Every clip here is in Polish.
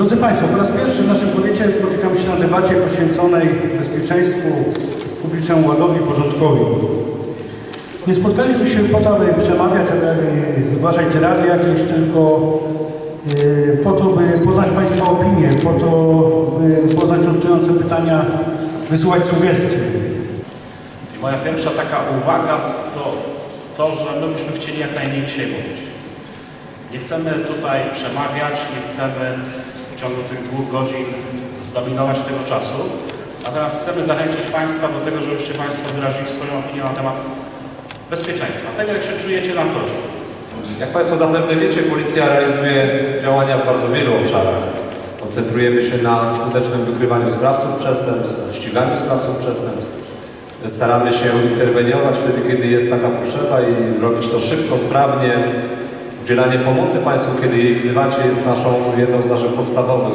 Drodzy Państwo, po raz pierwszy w naszym powiecie spotykamy się na debacie poświęconej bezpieczeństwu publicznemu ładowi porządkowi. Nie spotkaliśmy się po to, aby przemawiać, aby wygłaszać tyrady jakieś, tylko yy, po to, by poznać Państwa opinię, po to, by poznać nurtujące pytania, wysyłać sugestie. I moja pierwsza taka uwaga to to, że my byśmy chcieli jak najmniej dzisiaj mówić. Nie chcemy tutaj przemawiać, nie chcemy w ciągu tych dwóch godzin zdominować tego czasu, natomiast chcemy zachęcić Państwa do tego, żebyście Państwo wyrazili swoją opinię na temat bezpieczeństwa, tego jak się czujecie na co dzień. Jak Państwo zapewne wiecie, policja realizuje działania w bardzo wielu obszarach. Koncentrujemy się na skutecznym wykrywaniu sprawców przestępstw, na ściganiu sprawców przestępstw. Staramy się interweniować wtedy, kiedy jest taka potrzeba i robić to szybko, sprawnie. Udzielanie pomocy Państwu, kiedy jej wzywacie, jest naszą, jedną z naszych podstawowych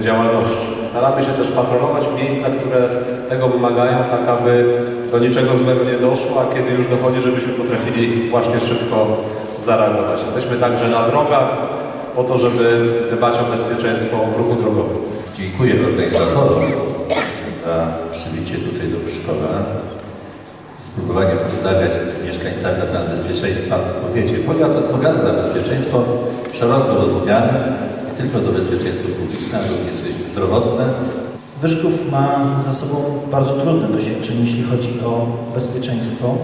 działalności. Staramy się też patrolować miejsca, które tego wymagają, tak aby do niczego złego nie doszło, a kiedy już dochodzi, żebyśmy potrafili właśnie szybko zareagować. Jesteśmy także na drogach po to, żeby dbać o bezpieczeństwo w ruchu drogowym. Dziękuję organizatorom za przybycie tutaj do Pszkowa. Spróbowanie porozmawiać z mieszkańcami na temat bezpieczeństwa w powiecie. Powiat odpowiada za bezpieczeństwo szeroko rozumiane, nie tylko to bezpieczeństwo publiczne, ale również zdrowotne. Wyszków ma za sobą bardzo trudne doświadczenie, jeśli chodzi o bezpieczeństwo.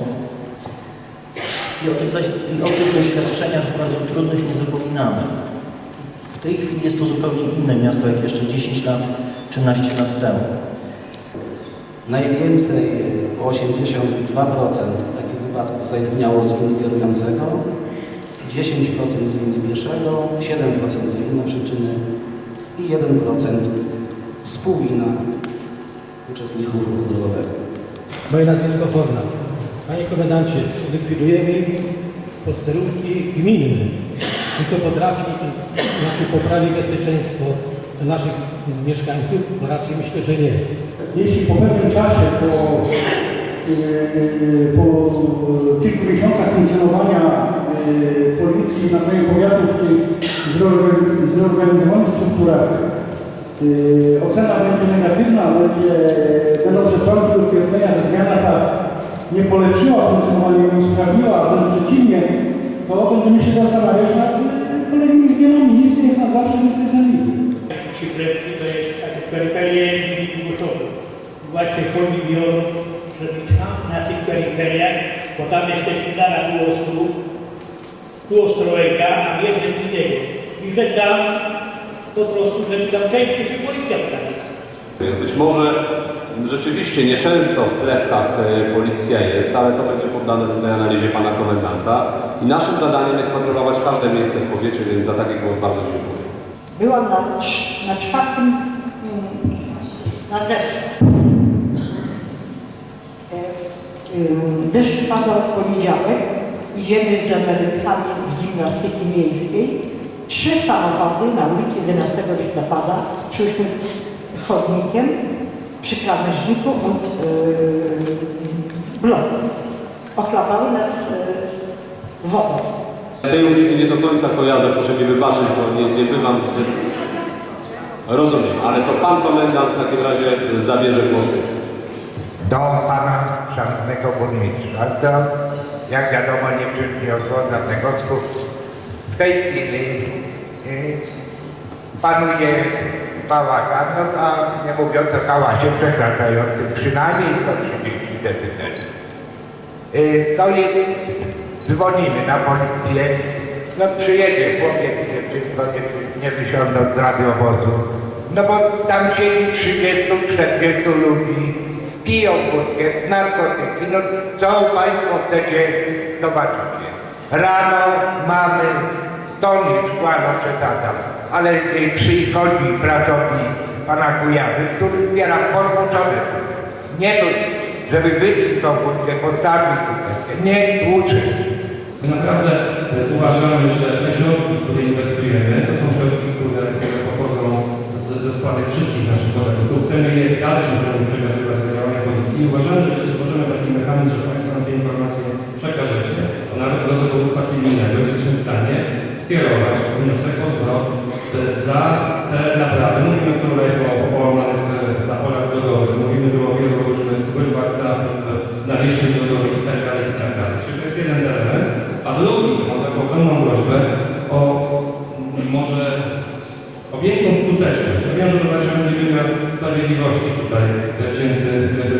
I o tych, zaś, I o tych doświadczeniach bardzo trudnych nie zapominamy. W tej chwili jest to zupełnie inne miasto, jak jeszcze 10 lat, 13 lat temu. Najwięcej, o 82% takich wypadków zaistniało z winy kierującego, 10% z winy pieszego, 7% to inne przyczyny i 1% współwina uczestników ruchu drogowego. Moje nazwisko Forna. Panie komendancie, likwidujemy posterunki gminne. Czy to potrafi, znaczy poprawi bezpieczeństwo naszych mieszkańców? Bo raczej myślę, że nie. Jeśli po pewnym czasie, po, po kilku miesiącach funkcjonowania yy, policji na terenie powiatu w tych zorganizowanych strukturach ocena będzie negatywna, będzie, będą przesłanki do twierdzenia, że zmiana ta nie polepszyła funkcjonowania, nie usprawniła, a wręcz przeciwnie, to będziemy się zastanawiać nad kolejnymi zmianami. Nic nie jest na zawsze, nic nie jest na nigdy. Przykrętki to jest takie peryferie głosowe. Właśnie chodzi o, żeby tam na tych peryferiach, bo tam jesteśmy zaraz tu ostru, tu Ostrołęka, a z innego. I że tam po prostu, żeby tam częściej się policja. Być może rzeczywiście nieczęsto w plewkach e, policja jest, ale to będzie poddane tutaj analizie pana komendanta. I naszym zadaniem jest patrolować każde miejsce w powiecie, więc za taki głos bardzo dziękuję. Byłam na, na czwartym mm, na zerze. E, ym, Deszcz padał w poniedziałek. Idziemy z emerytami z gimnastyki miejskiej. Trzy samochody na ulicy 11 listopada szłyśmy chodnikiem przy krawężniku od yy, bloków. Ochlapały nas yy, wodą. Tej ulicy nie do końca kojarzę, proszę mi wybaczyć, bo nie, nie bywam zbyt... Rozumiem, ale to pan komendant w takim razie zabierze głos. do pana szanownego burmistrza. Jak wiadomo, nie przyniosło żadnego skutku. W tej chwili y, panuje bałagan, no, a nie mówiąc o hałasie przekraczającym przynajmniej 130 dB. Y, to jest, dzwonimy na policję, no przyjedzie dziewczynko, nie, nie wysiądą z radiowozu, no bo tam siedzi 30-40 ludzi, piją wódkę, narkotyki, no co Państwo chcecie zobaczyć? Rano mamy tony szkła, no przesadzam, ale przychodzi pracownik pana Kujawy, który zbiera podwłóczone. Nie żeby wypić tą wódkę, postawić butelkę, nie tłuczy. Naprawdę uważamy, że środki, które inwestujemy, to są środki, które, pochodzą ze składek wszystkich naszych podatków. Chcemy je w dalszym ciągu przekazywać i uważamy, że stworzymy taki mechanizm, że Państwo nam te informacje przekażecie, to nawet do dowodów partyjnego jesteśmy w stanie skierować wniosek o zwrot za te naprawy. Mówimy tu o połamanych zaporach drogowych, mówimy tu o wielu różnych wyrwach na, na licznych drogowych itd. itd. Czyli to jest jeden element, a drugi mam taką pełną prośbę o może o większą skuteczność. Ja wiem, że to będzie wymiar sprawiedliwości tutaj wzięty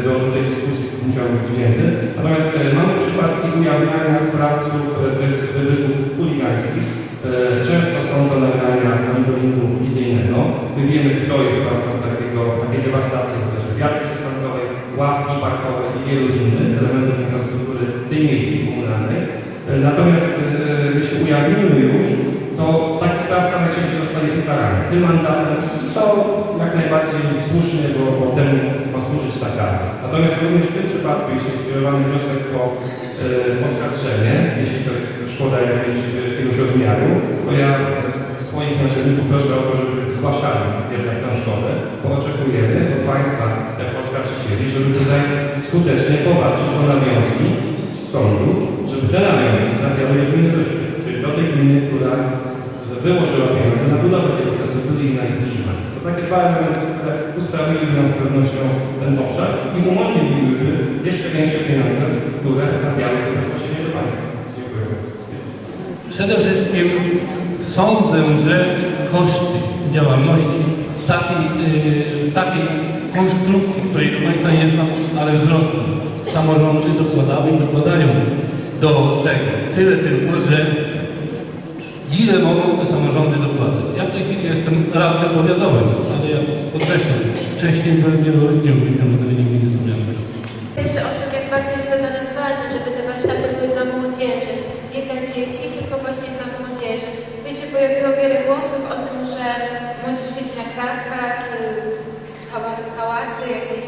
do tej dyskusji musiał być wzięty. Natomiast e, mamy przypadki ujawniania sprawców e, tych wybuchów chuligańskich. E, Często są to nagrania z monitoringu wizyjnego. My wiemy, kto jest sprawcą takiego, takiej dewastacji, chociażby wiatry przystankowej, ławki parkowe i wielu innych elementów infrastruktury tej miejskiej komunalnej. E, Natomiast e, jeśli ujawnimy już, to taki sprawca najczęściej zostaje ukarany tym mandatem i to najbardziej słusznie, bo, bo temu ma służyć ta kara. Natomiast również w tym przypadku, jeśli jest skierowany wniosek o e, oskarżenie, jeśli to jest szkoda jakiegoś, jakiegoś rozmiaru, to ja swoich naczelników proszę o to, żeby zgłaszali jednak tę szkodę, bo oczekujemy od Państwa, jako oskarżycieli, żeby tutaj skutecznie powalczyć o nawiązki sądu, żeby te nawiązki trafiały gminy, do- do tej gminy, która wyłożyła pieniądze na budowę tej infrastruktury i na ich utrzymanie. To takie dwa elementy, które usprawiłyby nam z pewnością ten obszar i umożliwiłyby jeszcze większe pieniądze, które trafiały bezpośrednio do Państwa. Dziękuję. Przede wszystkim sądzę, że koszty działalności w takiej, yy, w takiej konstrukcji, której do końca nie znam, ale wzrosną. Samorządy dokładały i dokładają do tego. Tyle tylko, że ile mogą te samorządy dokładać. Ja w tej chwili jestem radnym powiatowym, ale ja podkreślam, wcześniej byłem wieloletnim wójtem, nie tego. Jeszcze o tym, jak bardzo jest to dla nas ważne, żeby te warsztaty były dla młodzieży. Nie dla dzieci, tylko właśnie dla młodzieży. Tutaj się pojawiło wiele głosów o tym, że młodzież siedzi na karkach, hała- hałasy, jakieś...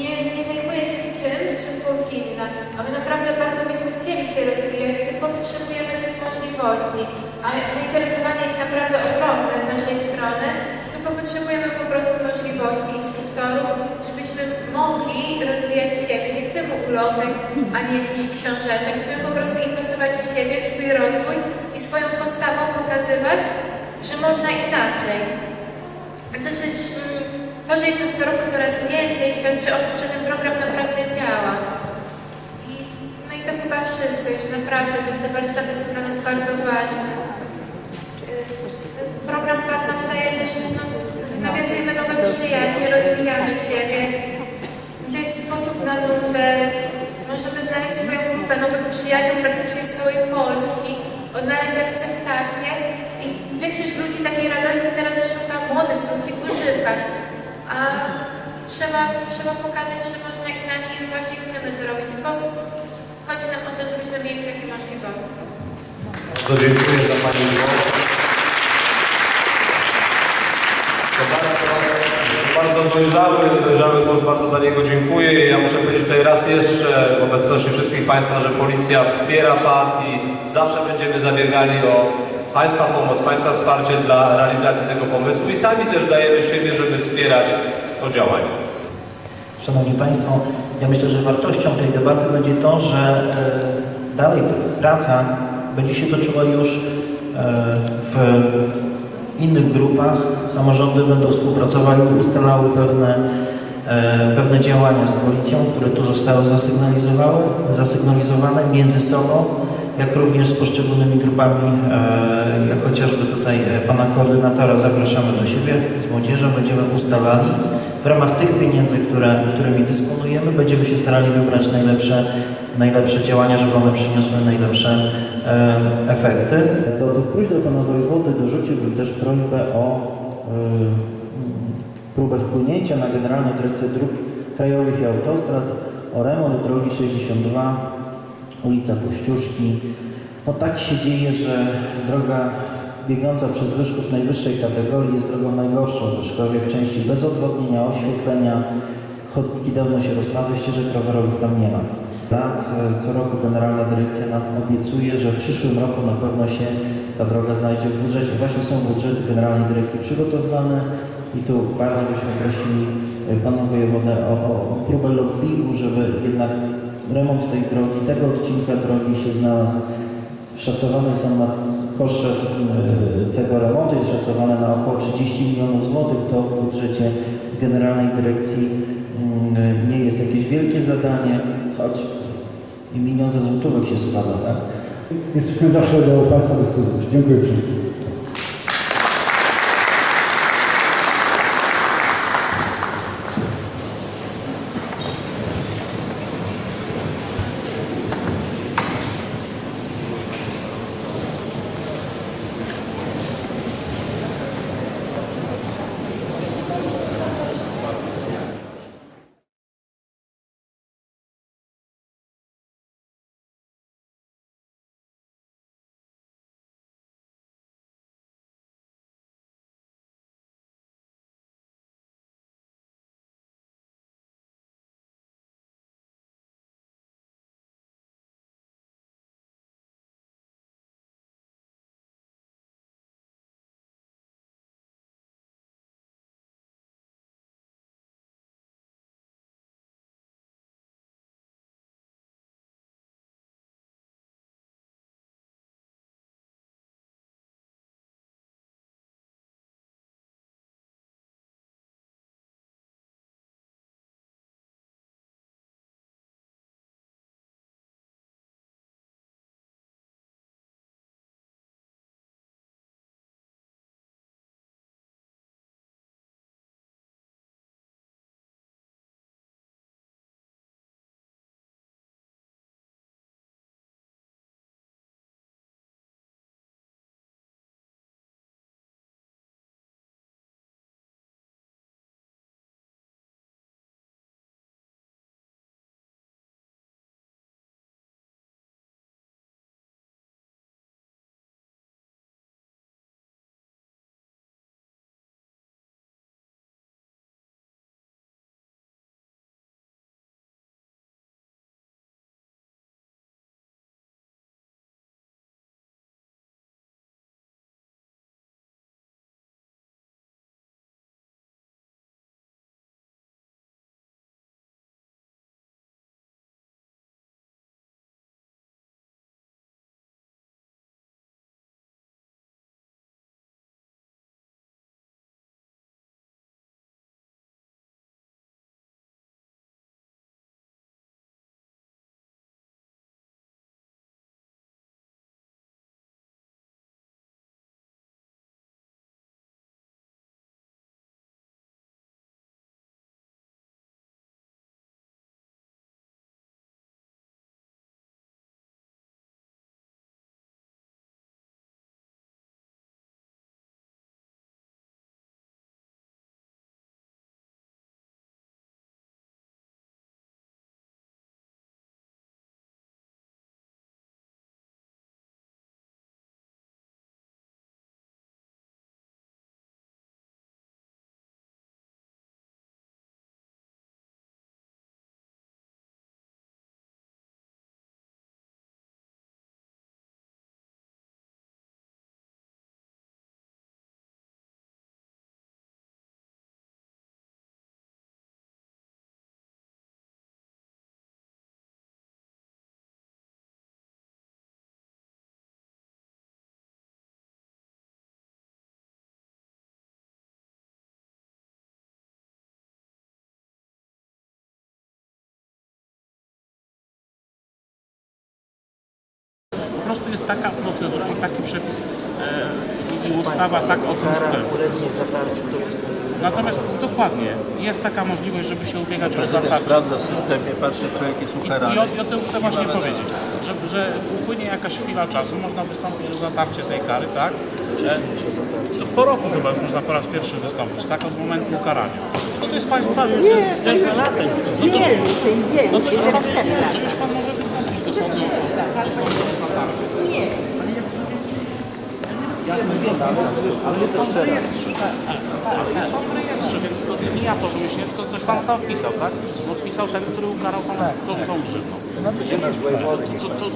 Nie, nie zajmuje się tym, czym powinna. A my naprawdę bardzo byśmy chcieli się rozwijać, tylko potrzebujemy tych możliwości. A zainteresowanie jest naprawdę ogromne z naszej strony, tylko potrzebujemy po prostu możliwości instruktorów, żebyśmy mogli rozwijać siebie. Nie chcemy ulotek ani jakichś książeczek. Chcemy po prostu inwestować w siebie, w swój rozwój i swoją postawą pokazywać, że można inaczej. Mm, to, że jest nas co roku coraz więcej, świadczy o tym, że ten program naprawdę działa. No. Już naprawdę te, warsztaty są dla nas bardzo ważne. Program PAD nam daje też, no, nawiązujemy nowe przyjaźnie, rozwijamy siebie. To jest sposób na nudę. Możemy znaleźć swoją grupę nowych przyjaciół praktycznie z całej Polski, odnaleźć akceptację i większość ludzi takiej radości teraz szuka młodych ludzi w używkach. A trzeba, trzeba pokazać, że można inaczej i właśnie chcemy to robić, bo chodzi nam o to, żebyśmy mieli takie możliwości. Bardzo dziękuję za Pani głos. To bardzo, bardzo dojrzały, dojrzały głos, bardzo za niego dziękuję. Ja muszę powiedzieć tutaj raz jeszcze w obecności wszystkich Państwa, że Policja wspiera PAD i zawsze będziemy zabiegali o Państwa pomoc, Państwa wsparcie dla realizacji tego pomysłu i sami też dajemy siebie, żeby wspierać to działanie. Szanowni Państwo, ja myślę, że wartością tej debaty będzie to, że e, dalej praca będzie się toczyła już e, w innych grupach. Samorządy będą współpracowały, ustalały pewne, e, pewne działania z policją, które tu zostały zasygnalizowane między sobą, jak również z poszczególnymi grupami, e, jak chociażby tutaj e, Pana Koordynatora zapraszamy do siebie, z młodzieżą będziemy ustalali. W ramach tych pieniędzy, które, którymi dysponujemy, będziemy się starali wybrać najlepsze, najlepsze działania, żeby one przyniosły najlepsze e, efekty. Do tych próśb do Pana Wojewody dorzuciłbym też prośbę o próbę wpłynięcia na Generalną Dyrekcję Dróg Krajowych i Autostrad o remont drogi 62 ulica Kościuszki. No tak się dzieje, że droga biegnąca przez Wyszków najwyższej kategorii jest drogą najgorszą Wyszkowie w części bez odwodnienia, oświetlenia. Chodniki dawno się rozpadły, ścieżek rowerowych tam nie ma. Lat, e, co roku Generalna Dyrekcja nam obiecuje, że w przyszłym roku na pewno się ta droga znajdzie w budżecie. Właśnie są budżety Generalnej Dyrekcji przygotowane i tu bardzo byśmy prosili e, Pana Wojewodę o, o, próbę lobbingu, żeby jednak remont tej drogi, tego odcinka drogi się znalazł. Szacowane są na koszty e, tego remontu, jest szacowane na około 30 milionów złotych. To w budżecie Generalnej Dyrekcji mm, nie jest jakieś wielkie zadanie, choć milion ze złotówek się składa, tak? Jesteśmy zawsze do Państwa dyspozycji. Dziękuję uprzejmie. Prostu jest taka procedura i taki przepis e, i ustawa tak o tym stoi. to jest Natomiast dokładnie jest taka możliwość, żeby się ubiegać o zatarcie. sprawdza w systemie, patrzy, jakie są I, o, I o tym chcę właśnie powiedzieć, że, że upłynie jakaś chwila czasu, można wystąpić o zatarcie tej kary, tak? E, to po roku chyba już można po raz pierwszy wystąpić, tak? Od momentu ukarania. No to jest Państwa... Nie, Więcej, no to więcej, już, że pan, wstępna. to już Pan może wystąpić do sądu, do sądu o zatarcie. Nie. Ale jest jest Pan w więc to nie ja to wymyśliłem, tylko ktoś tam wpisał, tak? No wpisał ten, który ukarał Pana tą, tą grzywną. Więc to, to, to, to,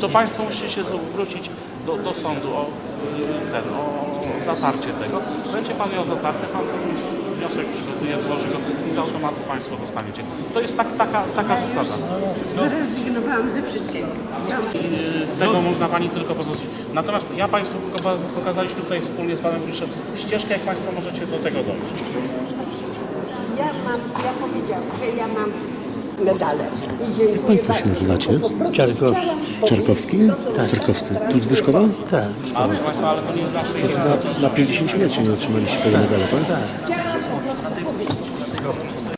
to Państwo musicie się zwrócić do, do sądu o, ten, o zatarcie tego. Będzie Pan miał zatarte, Pan wniosek przygotuje, złoży go i z automacji Państwo dostaniecie. To jest tak, taka, taka zasada. Zrezygnowałam ze wszystkiego. Y, Tego można Pani tylko pozwolić. Natomiast ja Państwu poka- pokazaliśmy tutaj wspólnie z Panem Burmistrzem ścieżkę, jak Państwo możecie do tego dojść. Ja mam, ja powiedziałam, że ja mam medale. Jak Państwo się nazywacie? Czarkowski. Czarkowski? Tak. Czarkowscy. Tu z Wyszkowa? Tak. A proszę Państwa, ale to nie jest nasze To na, na 50-lecie nie otrzymaliście tego medalu, tak? Tak.